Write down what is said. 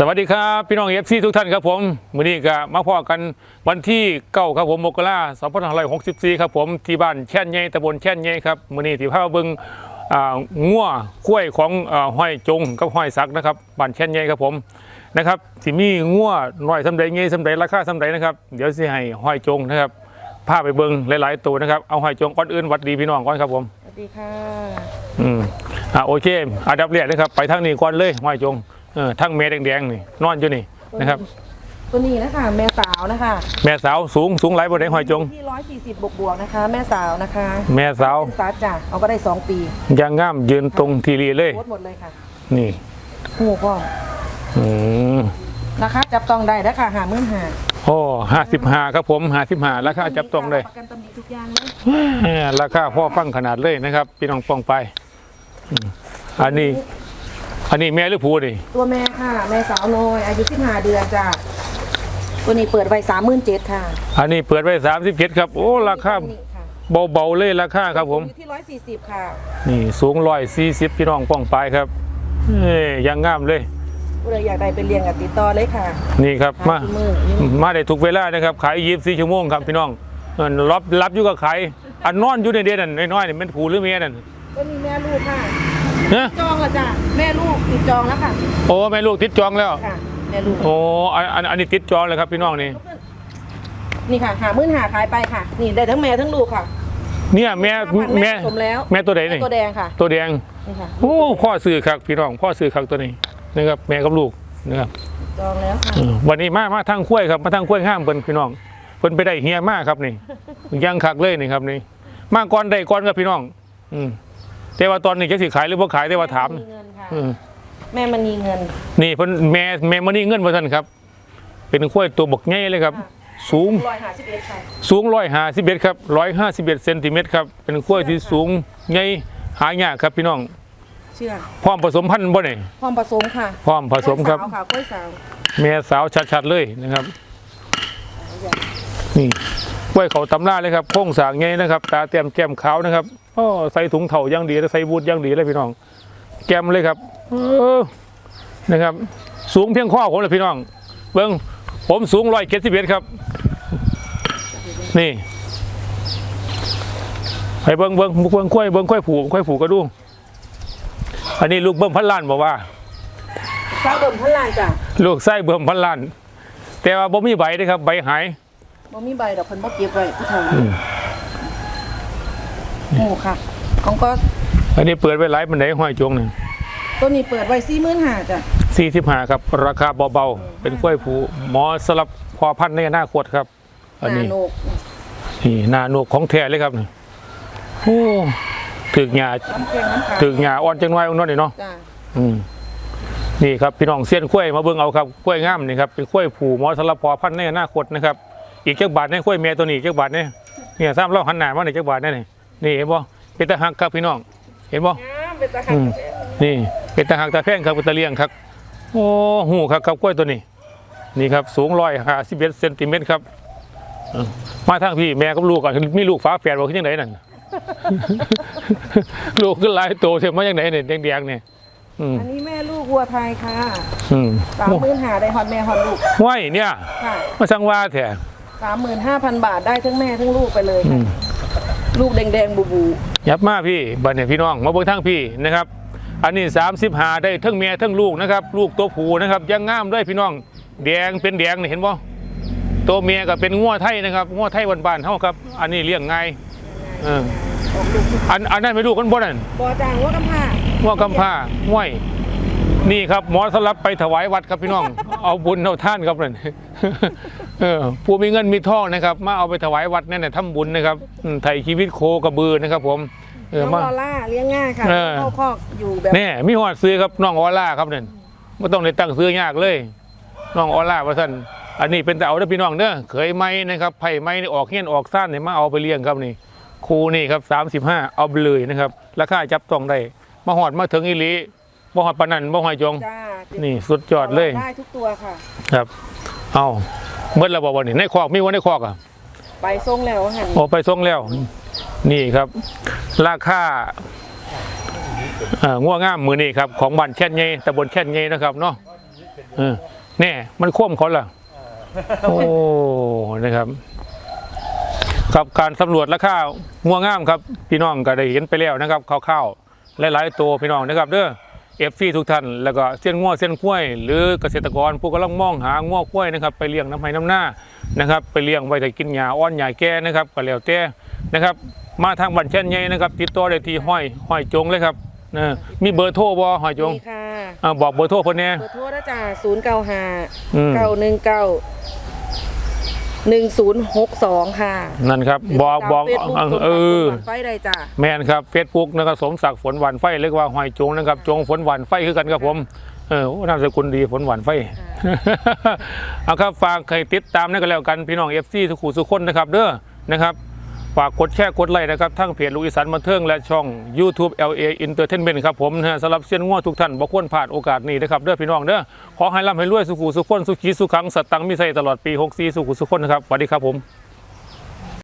สวัสดีครับพี่น้องเอฟซีทุกท่านครับผมมื้อนี้ก็มาพอกันวันที่เก้าครับผมมกราสองพันห้าร้อยหกสิบสี่ครับผมที่บ้านแช่นใหญ่ตำบลแช่นใหญ่ครับมื้อนี้ที่พามาเบิ่งอ่างัวกล้วยของอ่าห้อยจงกับห้อยสักนะครับบ้านแช่นใหญ่ครับผมนะครับที่มีงัวน้อยสำใดใหญ่สำใดราคาสำใดนะครับเดี๋ยวสิให้ห้อยจงนะครับพาไปเบิ่งหลาย ๆ ตัวนะครับเอาห้อยจงก่อนอื่นหวัดดีพี่น้องก่อนครับผมสวัสดีค่ะอืมอ่าโอเคอันดับแรกนะครับไปทางนี้ก่อนเลยห้อยจงเออทั้งเมแดงๆนี่นอนอยู่นี่นะครับ ตัวนี้นะคะ แม่สาวนะคะแม่สาวสูงสูงหลายบนไดหอยจง ที่ร้อยสี่สิบบวกบวกๆนะคะ แม่สาวนะคะแม่สาวเป็นสาจ่าเอาก็ได้สองปียางงามยืนตรงทีรีเลย โคตรหมดเลยค่ะนี่หูพ่ออืมนะคะจับต้องได้แล้วค่ะหามื่นหาโอ้ห้าสิบห้าครับผมห้าสิบห้าราคาจับต้องเลย ประกันตำหนิทุกอย่างเลยเอ้อราคาพ่อฟังขนาดเลยนะครับ พี่น้องป้องไปอืมอันนี้ อันนี้แม่หรือผู้นี่ตัวแม่ค่ะ แม่สาวน้อย อายุสิบห้าเดือนจ้ะตัวนี้เปิดไว้สามหมื่นเจ็ดค่ะอันนี้เปิดไว้สามสิบเจ็ดครับโอ้ราคานี่ค่ะเบาๆเลยราคาครับผม อยู่ที่ร้อยสี่สิบค่ะนี่สูงร้อยสี่สิบพี่น้องป้องไปครับเอ้ยยังงามเลย ผู้ใดอยากได้ไปเรียนกับติดต่อเลยค่ะ นี่ครับมาหที่มือนี่มาได้ทุกเวลานะครับ ขายยีบสี่ชั่วโมงครับพี่น้องเออรับรับอยู่กับขายอันนอนอยู่ในเดือนนั่นน้อยๆนี่เป็นผู้หรือเมียนั่นก็มีแม่ลูกค่ะ เนะจองแล้วจ้ะแม่ลูกติดจองแล้วค่ะโอ้แม่ลูกติดจองแล้ว ค่ะแม่ลูกโอ้อันอันอันนี้ติดจองเลยครับพี่น้องนี่นี่ค่ะหามื่นหาขายไปค่ะ นี่ได้ทั้งแม่ทั้งลูกค่ะ เนี่ยแม่แม่ผสมแล้ว แม่ตัวไหนนี่ตัวแดงค่ะ ตัวแดงนี่ค่ะ โอ้พ่อซื้อครับพี่น้องพ่อซื้อครับตัวนี้นะครับแม่กับลูกนะครับจองแล้วค่ะเออวันนี้มามาทางคุ้วยครับมาทางคุ้วยห้ามเพิ่นพี่น้องเพิ่นไปได้เฮียมากครับนี่ยังคักเลยนี่ครับนี่มาก่อนได้ก่อนครับพี่น้อง อืม แต่ว่าตอนนี้จะสิขายหรือบ่ขายแต่ว่าถาม แมีเงินค่ะอืม แม่มันมีเงิน นี่เพิ่นแม่แม่มานี่เงินบ่ทันครับ เป็นคุ้วยตัวบกใหญ่เลยครับสูง ร้อยหาสิบเอ็ดค่ะสูง151ครับ151เซนติเมตรครับ เป็นคุ้วยที่สูงใหญ่หายากครับพี่น้อง เชื่อพร้อมผสมพันธุ์บ่นี่พร้อมผสมค่ะพร้อมผสมครับ กล้วยสาวค่ะกล้วยสาวแม่สาวชัดๆเลยนะครับ นี่ก ล้วยเขาตำล่าเลยครับโค้งสร้างไงนะครับ ตาเต็มแก้มขาวนะครับโอ้ใส่ถุงเถ่ายังดีแล้วใส่บูทยังดีเลยพี่น้อง แก้มเลยครับเออนะครับ สูงเพียงข้อผมเลยพี่น้อง เบิ้งผมสูงร้อยเจ็ดสิบเอ็ดครับ นี่ให้เบิ้งเบิ้งเบิ้งกล้วยเบิ้งกล้วยผูกล้วยผูกก็ดูอันนี้ลูกเบิ้มพันล้านบอกว่าสาวเบิ่มพันล้านจ้ะลูกไส้เบิ่มพันล้านแต่ว่าบ่มีใบเด้ครับใบหาย บ่มีใบดอกเพิ่นบ่เก็บไว้ผู้เฒ่าหมูค่ะ ของก็อันนี้เปิดไว้หลายปันไดห้อยจงหนึ่งตัวนี้เปิดไว้สี่หมื่นห้าจ้ะสี่สิบห้าครับ ราคาเบาๆเป็นกล้วยผูหมอสลับพอพันธุ์ในอนาคตครับ อันนี้นาโนกนี่หนาหนวกของแท้เลยครับนี่โอ้ถึกหญ้าน้ำแข็งน้ำขาวถึกหญ้าอ่อนจังน้อยอ่อนน้อยนี่เนาะจ้ะอืมนี่ครับพี่น้องเสี้ยนกล้วยมาเบิ่งเอาครับกล้วยงามนี่ครับเป็นกล้วยผูหมอสลับพอพันธุ์ในอนาคตนะครับ อีกจักบาทในกล้วยเมียตัวนี้อีกจักบาทเนี่ยเนี่ยซ้ำเล่าหันหน้ามาในจักบาทเนี่ยนี่นี่เห็นบ่เป็นตะหักครับพี่น้อง เห็นบ่งามเป็นตะขัอืนมนี่เป็นตาหักตาแพงครับเป็นตาเลียงครับโอ้หูครับครับกล้วยตัวนี้ นี่ครับสูงร้อยห้าสิบเอ็ดเซนติเมตรครับเออมาทางพี่แม่กับลูกก่อนมีลูกฟ้าแฝดบอกขึ้นยังไงนั่นลูกขึ้นหลายโตเสียมาอย่างไหนเนี่ยแดงๆเนี่ยอืมอันนี้แม่ลูกวัวไทยค่ะอืมสามหมื่นหาได้ฮอดแม่ฮอดลูกว้ายเนี่ยค่ะมาสั่งว่าแท้ สามหมื่นห้าพันบาทได้ทั้งแม่ทั้งลูกไปเลยอืค่ะมลูกแดงๆบูบูยับมาพี่บัดเนี่ยพี่น้องมาเบิ่งทางพี่นะครับ อันนี้สามสิบหาได้ทั้งเมียทั้งลูกนะครับ ลูกตัวผูนะครับยังงามด้วยพี่น้องแดงเป็นแดงนี่เห็นบ่ตัวเมียก็เป็นง้วไทยนะครับง้วไทยบ้านๆเฮาครับ อันนี้เลี้ยงง่ายเออออกลูกอันอันนั้นไม่ลูกคนบ่นั่นบอจางว่ากำผ้าง้วกำพร้าห้วยนี่ครับหมอสลับไปถวายวัดครับพี่น้อง เอาบุญเอาท่านครับนั่นเออผู้มีเงินมีทองนะครับ มาเอาไปถวายวัดนั่นน่ะทำบุญนะครับอืมไถ่ชีวิตโคกระบือนะครับ ผมเออน้องมาลอล่าเลี้ยงง่ายค่ะเออเข้าคอกอยู่แบบแน่มีหอดซื้อครับน้องออล่าครับนั่นไม่ต้องได้ตั้งซื้อยากเลย น้องออล่าว่าท่านอันนี้เป็นแต่เอาเด้อพี่น้องเด้อเคยไหมนะครับไผ่ไหมนี่ออกเงี้ยนออกซ่านเนี่ยมาเอาไปเลี้ยงครับนี่ครูนี่ครับสามสิบห้าเอาไปเลยนะครับราคาจับต้องได้มาหอดมาถึงอีหลี บ่หอดปานนันบ่หอยจง จ้านี่สุดยอดเลย ได้ทุกตัวค่ะ ครับ เอาเมื่อเราบอกว่านี่ในคอกมีวันในคอกอะไปส่งแล้วหันโอ้ไปส่งแล้ว นี่ครับ ราคาเอ่อง่วงง่ามมือนี่ครับของบ้านแค่นไงตำบลแค่นไงนะครับเนาะเออแน่มันคว่ำเขาล่ะ โอ้นะครับ ครับการสำรวจราคางัวงามครับ พี่น้องก็ได้เห็นไปแล้วนะครับคร่าวๆหลายๆตัวพี่น้องนะครับ เด้อ เอฟซีทุกท่านแล้วก็เส้นงัวเส้นกล้วย หรือเกษตรกรผู้กำลังมองหางัวกล้วยนะครับไปเลี้ยงน้ำไห้น้ำหน้านะครับไปเลี้ยงไว้แต่กินหญ้าอ้อนหญ้าแก่นะครับก็แล้วแต่นะครับมาทางบันเช่นใหญ่นะครับ ติดต่อได้ที่ห้อยห้อยจงเลยครับนะมีเบอร์โทรบ่ห้อยจงนี่ค่ะ อ่าบอกเบอร์โทรเพิ่นแน่เบอร์โทรนะจ้าศูนย์เก้าห้าอืมเก้าหนึ่งเก้า หนึ่งศูนย์หกสองค่ะนั่นครับบอกบอกเฟซบุ๊กเออไฟได้จ้าแมนครับเฟซบุ๊กนะครับสมศักดิ์ฝนหวานไฟเรียกว่าหอยจงนะครับจงฝนหวานไฟคือกันครับผมเออโอ้นามสกุลดีฝนหวานไฟ เอาครับฝากใครติดตามนั่นก็แล้วกันพี่น้องเอฟซีทุกคู่ทุกคนนะครับเด้อนะครับ ฝากกดแชร์กดไลค์นะครับทั้งเพจลูกอีสานบันเทิงและช่อง YouTube LA Entertainment ครับผมนะฮะสำหรับเซียนง้อทุกท่านบ่ควรพลาดโอกาสนี้นะครับเด้อพี่น้องเด้อขอให้ร่ำให้รวยสุขุสุขคนสุขีสุขังสตตังค์มีใส่ตลอดปี 64 สุขุสุขคนนะครับสวัสดีครับผม